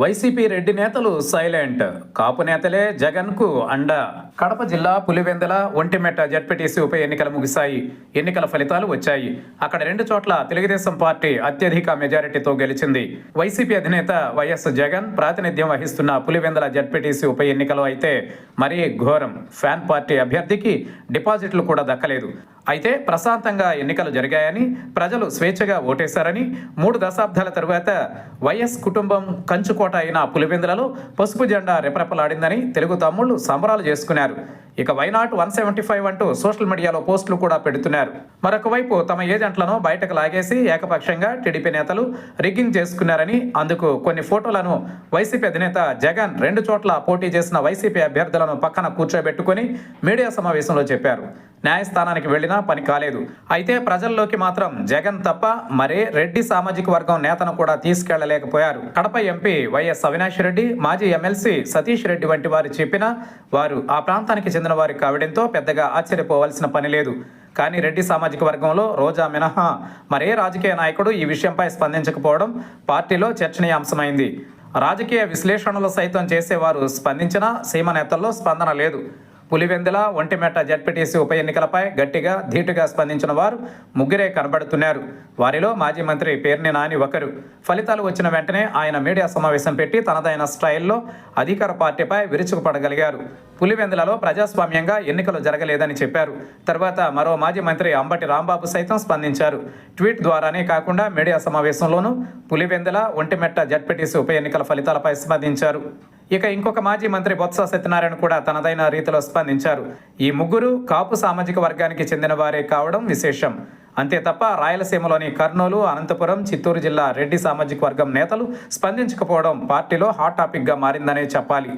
YCP Reddy నేతలు silent. కాపు నేతలే జగన్కు అండ. కడప జిల్లా పులివెందల ఒంటిమెట్ట జడ్పీటీసీ ఉప ఎన్నికలు ముగిశాయి. ఎన్నికల ఫలితాలు వచ్చాయి. అక్కడ రెండు చోట్ల తెలుగుదేశం పార్టీ అత్యధిక మెజారిటీతో గెలిచింది. వైసీపీ అధినేత వైఎస్ జగన్ ప్రాతినిధ్యం వహిస్తున్న పులివెందల జడ్పీటీసీ ఉప ఎన్నికలో అయితే మరీ ఘోరం. ఫ్యాన్ పార్టీ అభ్యర్థికి డిపాజిట్లు కూడా దక్కలేదు. అయితే ప్రశాంతంగా ఎన్నికలు జరిగాయని ప్రజలు స్వేచ్ఛగా ఓటేశారని మూడు దశాబ్దాల తరువాత వైఎస్ కుటుంబం కంచుకోట అయిన పులివెందులలో పసుపు జెండా రెపరెపలాడిందని తెలుగు తమ్ముళ్ళు సంబరాలు చేసుకున్నారు. ఇక why not one seventy five అంటూ సోషల్ మీడియాలో పోస్టులు కూడా పెడుతున్నారు. మరొకవైపు తమ ఏజెంట్లను బయటకు లాగేసి ఏకపక్షంగా టీడీపీ నేతలు రిగ్గింగ్ చేసుకున్నారని అందుకు కొన్ని ఫోటోలను వైసీపీ అధినేత జగన్ రెండు చోట్ల పోటీ చేసిన వైసీపీ అభ్యర్థులను పక్కన కూర్చోబెట్టుకుని మీడియా సమావేశంలో చెప్పారు. న్యాయస్థానానికి వెళ్ళినా పని కాలేదు. అయితే ప్రజల్లోకి మాత్రం జగన్ తప్ప మరే రెడ్డి సామాజిక వర్గం నేతను కూడా తీసుకెళ్ళలేకపోయారు. కడప ఎంపీ వైఎస్ అవినాష్ రెడ్డి మాజీ ఎమ్మెల్సీ సతీష్ రెడ్డి వంటి వారు చెప్పినా వారు ఆ ప్రాంతానికి చెందిన వారు కావడంతో పెద్దగా ఆశ్చర్యపోవాల్సిన పని లేదు. కానీ రెడ్డి సామాజిక వర్గంలో రోజా మినహా మరే రాజకీయ నాయకుడు ఈ విషయంపై స్పందించకపోవడం పార్టీలో చర్చనీయాంశమైంది. రాజకీయ విశ్లేషణలు సైతం చేసేవారు స్పందించినా సీమ నేతల్లో స్పందన లేదు. పులివెందుల ఒంటిమెట్ట జడ్పీటీసీ ఉప ఎన్నికలపై గట్టిగా ధీటుగా స్పందించిన వారు ముగ్గురే కనబడుతున్నారు. వారిలో మాజీ మంత్రి పేర్ని నాని ఒకరు. ఫలితాలు వచ్చిన వెంటనే ఆయన మీడియా సమావేశం పెట్టి తనదైన స్టైల్లో అధికార పార్టీపై విరుచుకుపడగలిగారు. పులివెందులలో ప్రజాస్వామ్యంగా ఎన్నికలు జరగలేదని చెప్పారు. తర్వాత మరో మాజీ మంత్రి అంబటి రాంబాబు సైతం స్పందించారు. ట్వీట్ ద్వారానే కాకుండా మీడియా సమావేశంలోనూ పులివెందుల ఒంటిమెట్ట జడ్పీటీసీ ఉప ఎన్నికల ఫలితాలపై స్పందించారు. ఇక ఇంకొక మాజీ మంత్రి బొత్స సత్యనారాయణ కూడా తనదైన రీతిలో స్పందించారు. ఈ ముగ్గురు కాపు సామాజిక వర్గానికి చెందిన వారే కావడం విశేషం. అంతే తప్ప రాయలసీమలోని కర్నూలు అనంతపురం చిత్తూరు జిల్లా రెడ్డి సామాజిక వర్గం నేతలు స్పందించకపోవడం పార్టీలో హాట్ టాపిక్గా మారిందనే చెప్పాలి.